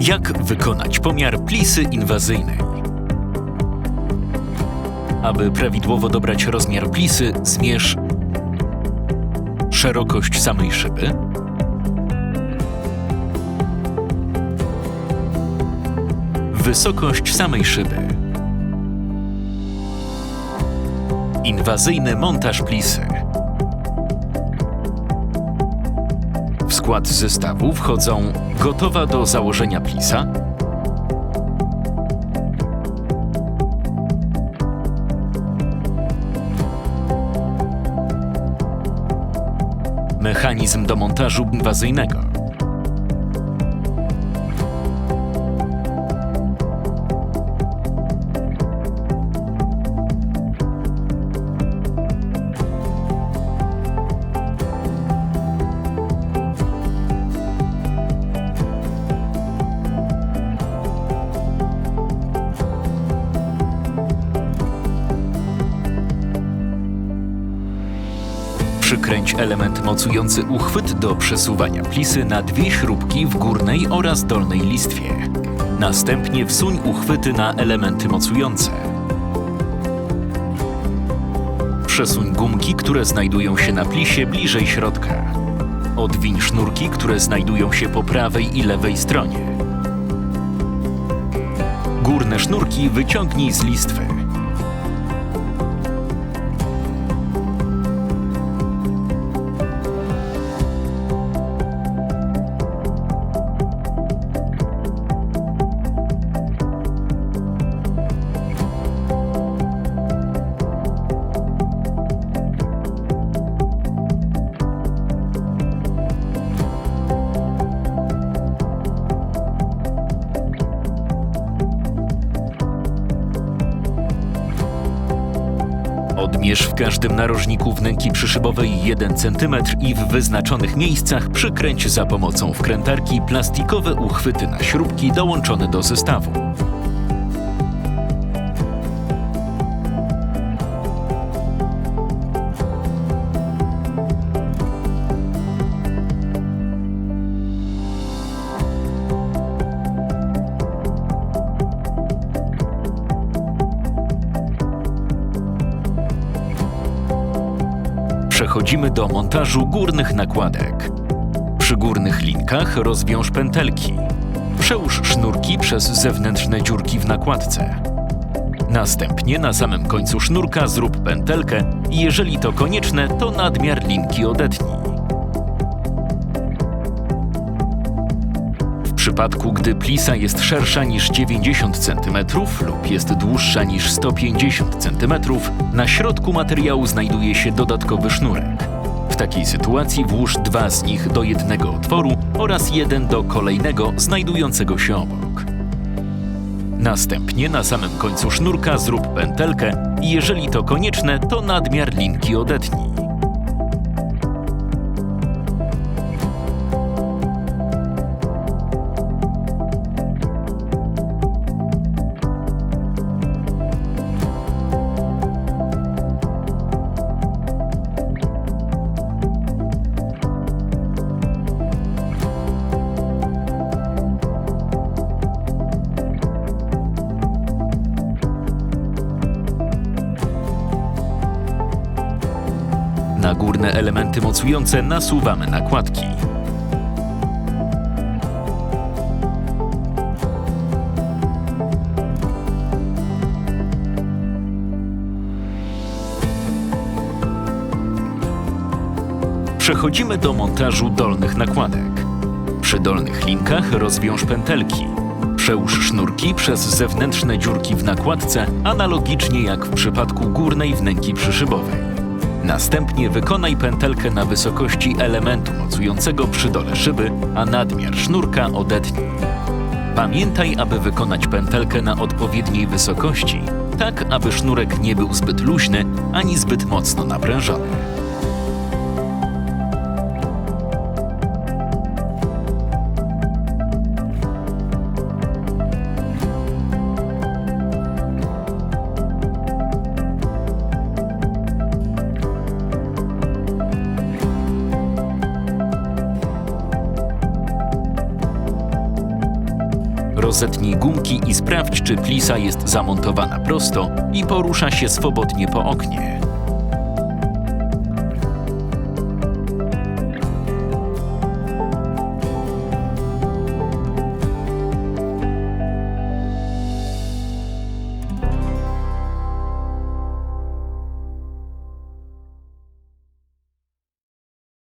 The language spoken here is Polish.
Jak wykonać pomiar plisy inwazyjnej? Aby prawidłowo dobrać rozmiar plisy, zmierz szerokość samej szyby, wysokość samej szyby, inwazyjny montaż plisy. Skład zestawu wchodzą gotowa do założenia plisa, mechanizm do montażu inwazyjnego, Przykręć element mocujący uchwyt do przesuwania plisy na dwie śrubki w górnej oraz dolnej listwie. Następnie wsuń uchwyty na elementy mocujące. Przesuń gumki, które znajdują się na plisie bliżej środka. Odwiń sznurki, które znajdują się po prawej i lewej stronie. Górne sznurki wyciągnij z listwy. Odmierz w każdym narożniku wnęki przyszybowej 1 cm i w wyznaczonych miejscach przykręć za pomocą wkrętarki plastikowe uchwyty na śrubki dołączone do zestawu. Przechodzimy do montażu górnych nakładek. Przy górnych linkach rozwiąż pętelki. Przełóż sznurki przez zewnętrzne dziurki w nakładce. Następnie na samym końcu sznurka zrób pętelkę i jeżeli to konieczne, to nadmiar linki odetnij. Przypadku, gdy plisa jest szersza niż 90 cm lub jest dłuższa niż 150 cm, na środku materiału znajduje się dodatkowy sznurek. W takiej sytuacji włóż dwa z nich do jednego otworu oraz jeden do kolejnego znajdującego się obok. Następnie na samym końcu sznurka zrób pętelkę i jeżeli to konieczne, to nadmiar linki odetnij. Na górne elementy mocujące nasuwamy nakładki. Przechodzimy do montażu dolnych nakładek. Przy dolnych linkach rozwiąż pętelki. Przełóż sznurki przez zewnętrzne dziurki w nakładce, analogicznie jak w przypadku górnej wnęki przyszybowej. Następnie wykonaj pętelkę na wysokości elementu mocującego przy dole szyby, a nadmiar sznurka odetnij. Pamiętaj, aby wykonać pętelkę na odpowiedniej wysokości, tak aby sznurek nie był zbyt luźny ani zbyt mocno naprężony. Rozetnij gumki i sprawdź, czy plisa jest zamontowana prosto i porusza się swobodnie po oknie.